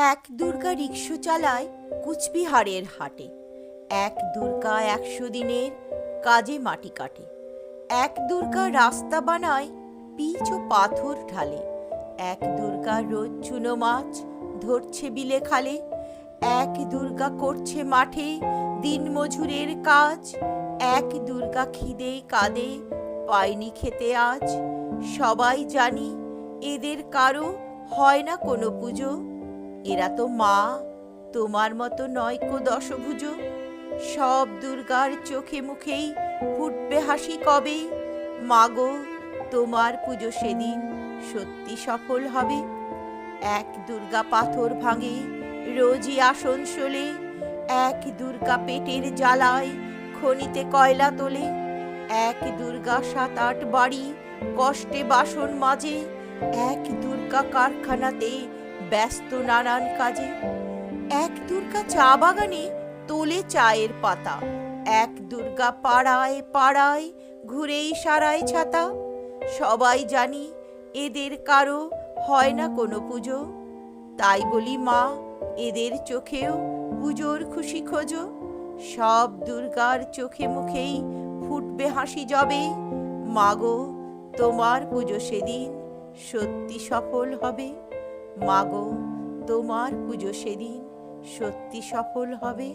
এক দুর্গা রিক্সো চালায় কুচবিহারের হাটে। এক দুর্গা একশো দিনের কাজে মাটি কাটে। এক দুর্গা রাস্তা বানায় পিচ ও পাথর ঢালে। এক দুর্গা রোজ চুনো মাছ ধরছে বিলে খালে। এক দুর্গা করছে মাঠে দিন মজুরের কাজ। এক দুর্গা খিদে কাঁদে পায়নি খেতে আজ। সবাই জানি এদের কারও হয় না কোনো পুজো। এরা তো মা, তোমার মতো নয় কো দশভুজ। সব দুর্গার চোখে মুখেই ফুটবে হাসি কবে? মাগো, তোমার পুজো সেদিন সত্যি সফল হবে। এক দুর্গা পাথর ভাঙে রোজই আসনসোলে এক দুর্গা পেটের জ্বালায় খনিতে কয়লা তোলে। এক দুর্গা সাত আট বাড়ি কষ্টে বাসন মাজে, এক দুর্গা কারখানাতে ব্যস্ত নানান কাজে, এক দুর্গা চা বাগানে তোলে চায়ের পাতা, এক দুর্গা পাড়ায় পাড়ায় ঘুরেই সারায় ছাতা। সবাই জানি এদের কারও হয় না কোনো পুজো, তাই বলি মা, এদের চোখেও পুজোর খুশি খোঁজো। সব দুর্গার চোখে মুখেই ফুটবে হাসি জবে মাগো তোমার পুজো সেদিন সত্যি সফল হবে। মাগো তোমার পুজো সেদিন সত্যি সফল হবে?